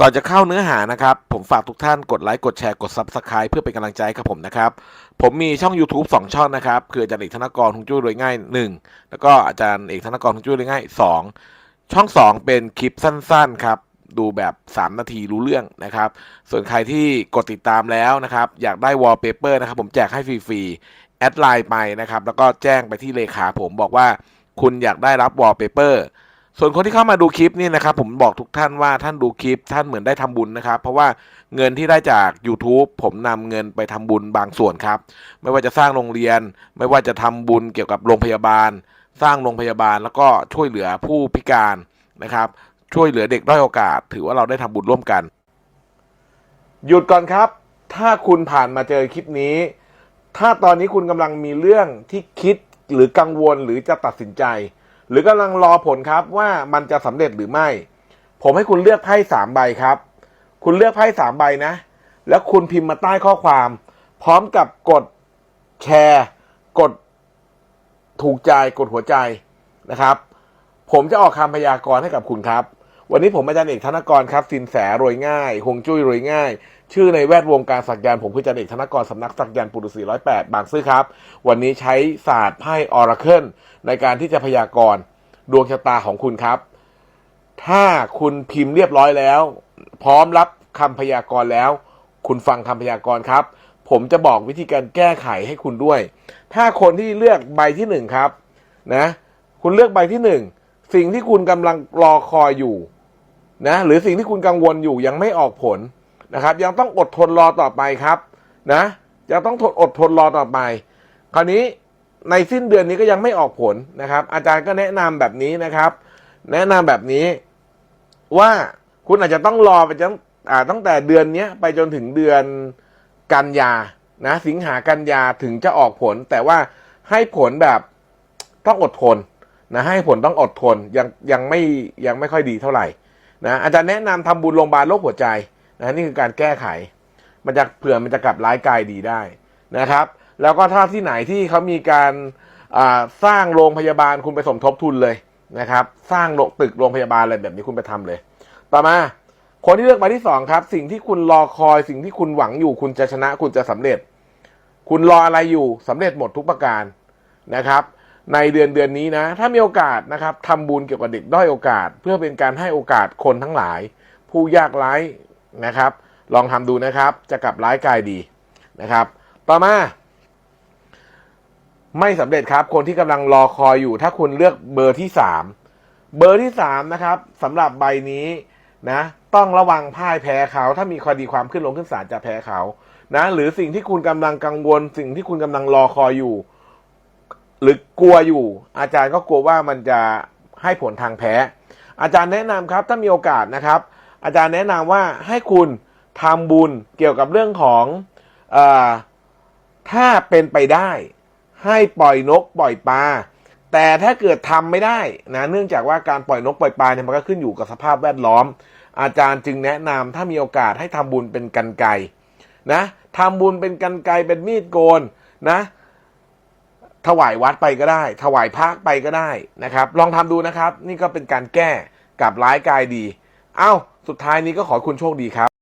ก่อนจะเข้าเนื้อหานะครับ ผมฝากทุกท่านกดไลค์กดแชร์กด Subscribe เพื่อเป็นกำลังใจให้กับผมนะครับ ผมมีช่อง YouTube 2 ช่องนะครับ คืออาจารย์เอกธนกรทุงจุ้ยรวยง่าย 1 แล้วก็อาจารย์เอกธนกรทุงจุ้ยรวยง่าย 2 ช่อง 2 เป็นคลิปสั้นๆครับ ดูแบบ 3 นาทีรู้เรื่องนะครับ ส่วนใครที่กดติดตามแล้วนะครับ อยากได้วอลเปเปอร์นะครับผมแจกให้ฟรีๆแอดไลน์ไปนะครับแล้วก็แจ้งไปที่เลขาผมบอกว่า คุณอยากได้รับวอลเปเปอร์ ส่วนคนที่เข้ามาดูคลิปนี่นะครับผมบอกทุกท่านว่าท่านดูคลิปท่านเหมือนได้ทำบุญนะครับ เพราะว่าเงินที่ได้จาก YouTube ผมนำเงินไปทำบุญบางส่วนครับ ไม่ว่าจะสร้างโรงเรียน ไม่ว่าจะทำบุญเกี่ยวกับโรงพยาบาล สร้างโรงพยาบาลแล้วก็ช่วยเหลือผู้พิการนะครับ ช่วยเหลือเด็กด้อยโอกาส ถือว่าเราได้ทำบุญร่วมกัน หยุดก่อนครับ ถ้าคุณผ่านมาเจอคลิปนี้ ถ้าตอนนี้คุณกำลังมีเรื่องที่คิดหรือกังวลหรือจะตัดสินใจ หรือกำลังรอผลครับว่ามันจะสำเร็จหรือไม่ ผมให้คุณเลือกไพ่สามใบครับ คุณเลือกไพ่สามใบนะ แล้วคุณพิมพ์มาใต้ข้อความ พร้อมกับกดแชร์ กดถูกใจกดหัวใจนะครับ ผมจะออกคำพยากรณ์ให้กับคุณครับ วันนี้ผมอาจารย์เอกธนกรครับสินแสรวยง่ายฮวงจุ้ยรวยง่าย ชื่อในแวดวงการสักยันผมคืออาจารย์เอกธนกรสำนักสักยันปุรุษีร้อยแปดบางซื่อครับ วันนี้ใช้ศาสตร์ไพ่ออราเคิลในการที่จะพยากรณ์ดวงชะตาของคุณครับ ถ้าคุณพิมพ์เรียบร้อยแล้ว พร้อมรับคำพยากรณ์แล้ว คุณฟังคำพยากรณ์ครับ ผมจะบอกวิธีการแก้ไขให้คุณด้วย ถ้าคนที่เลือกใบที่หนึ่งครับนะ คุณเลือกใบที่หนึ่งสิ่งที่คุณกำลังรอคอยอยู่ นะหรือสิ่งที่คุณกังวลอยู่ยังไม่ออกผลนะครับ ยังต้องอดทนรอต่อไปครับนะยังต้องทนอดทนรอต่อไป คราวนี้ในสิ้นเดือนนี้ก็ยังไม่ออกผลนะครับ อาจารย์ก็แนะนำแบบนี้นะครับ แนะนำแบบนี้ว่าคุณอาจจะต้องรอไปจนอ่าตั้งแต่เดือนนี้ไปจนถึงเดือนกันยานะสิงหากันยาถึงจะออกผล แต่ว่าให้ผลแบบต้องอดทนนะให้ผลต้องอดทนยังยังไม่ยังไม่ค่อยดีเท่าไหร่ นะอาจารย์แนะนำทำบุญโรงพยาบาลโรคหัวใจนะนี่คือการแก้ไข มันจะเผื่อมันจะกลับร้ายกายดีได้นะครับ แล้วก็ถ้าที่ไหนที่เขามีการสร้างโรงพยาบาลคุณไปสมทบทุนเลยนะครับ สร้างโรงตึกโรงพยาบาลอะไรแบบนี้คุณไปทำเลย ต่อมาคนที่เลือกใบที่สองครับ สิ่งที่คุณรอคอย สิ่งที่คุณหวังอยู่ คุณจะชนะคุณจะสำเร็จ คุณรออะไรอยู่สำเร็จหมดทุกประการนะครับ ในเดือนเดือนนี้นะ ถ้ามีโอกาสนะครับทำบุญเกี่ยวกับเด็กด้อยโอกาส เพื่อเป็นการให้โอกาสคนทั้งหลาย ผู้ยากไร้นะครับ ลองทำดูนะครับ จะกลับร้ายกายดีนะครับ ต่อมา ไม่สำเร็จครับ คนที่กำลังรอคอยอยู่ ถ้าคุณเลือกเบอร์ที่สามเบอร์ที่สามนะครับสำหรับใบนี้นะต้องระวังพ่ายแพ้เขา ถ้ามีคดีความขึ้นลงขึ้นศาลจะแพ้เขานะหรือสิ่งที่คุณกำลังกังวล สิ่งที่คุณกำลังรอคอยอยู่ หรือกลัวอยู่ อาจารย์ก็กลัวว่ามันจะให้ผลทางแพ้ อาจารย์แนะนำครับถ้ามีโอกาสนะครับ อาจารย์แนะนำว่าให้คุณทำบุญเกี่ยวกับเรื่องของอถ้าเป็นไปได้ ให้ปล่อยนกปล่อยปลาแต่ถ้าเกิดทำไม่ได้นะเนื่องจากว่าการปล่อยนกปล่อยปลาเนี่ยมันก็ขึ้นอยู่กับสภาพแวดล้อม อาจารย์จึงแนะนำถ้ามีโอกาสให้ทำบุญเป็นกันไกนะทำบุญเป็นกันไกเป็นมีดโกนนะ ถวายวัดไปก็ได้ ถวายพระไปก็ได้นะครับ ลองทำดูนะครับ นี่ก็เป็นการแก้กับร้ายกายดี เอ้า สุดท้ายนี้ก็ขอคุณโชคดีครับ